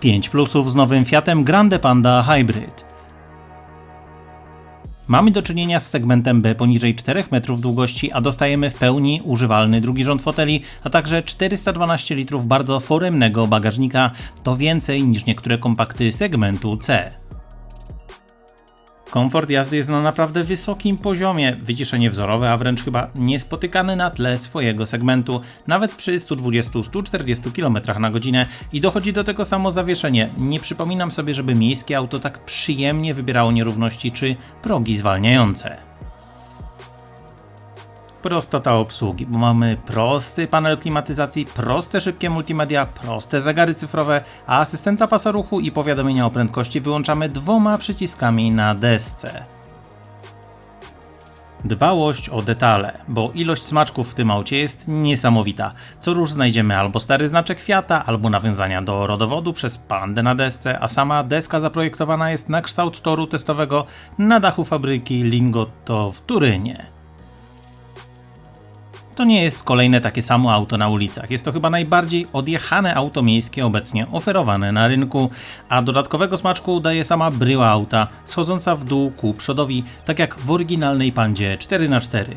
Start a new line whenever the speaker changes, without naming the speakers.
5 plusów z nowym Fiatem Grande Panda Hybrid. Mamy do czynienia z segmentem B poniżej 4 metrów długości, a dostajemy w pełni używalny drugi rząd foteli, a także 412 litrów bardzo foremnego bagażnika. To więcej niż niektóre kompakty segmentu C. Komfort jazdy jest na naprawdę wysokim poziomie, wyciszenie wzorowe, a wręcz chyba niespotykane na tle swojego segmentu, nawet przy 120-140 km na godzinę. I dochodzi do tego samo zawieszenie. Nie przypominam sobie, żeby miejskie auto tak przyjemnie wybierało nierówności czy progi zwalniające prostota obsługi, bo mamy prosty panel klimatyzacji, proste szybkie multimedia, proste zegary cyfrowe, a asystenta pasa ruchu i powiadomienia o prędkości wyłączamy dwoma przyciskami na desce. Dbałość o detale, bo ilość smaczków w tym aucie jest niesamowita. Co róż znajdziemy albo stary znaczek Fiata, albo nawiązania do rodowodu przez pandę na desce, a sama deska zaprojektowana jest na kształt toru testowego na dachu fabryki Lingotto w Turynie. To nie jest kolejne takie samo auto na ulicach. Jest to chyba najbardziej odjechane auto miejskie obecnie oferowane na rynku, a dodatkowego smaczku daje sama bryła auta, schodząca w dół ku przodowi, tak jak w oryginalnej pandzie 4x4.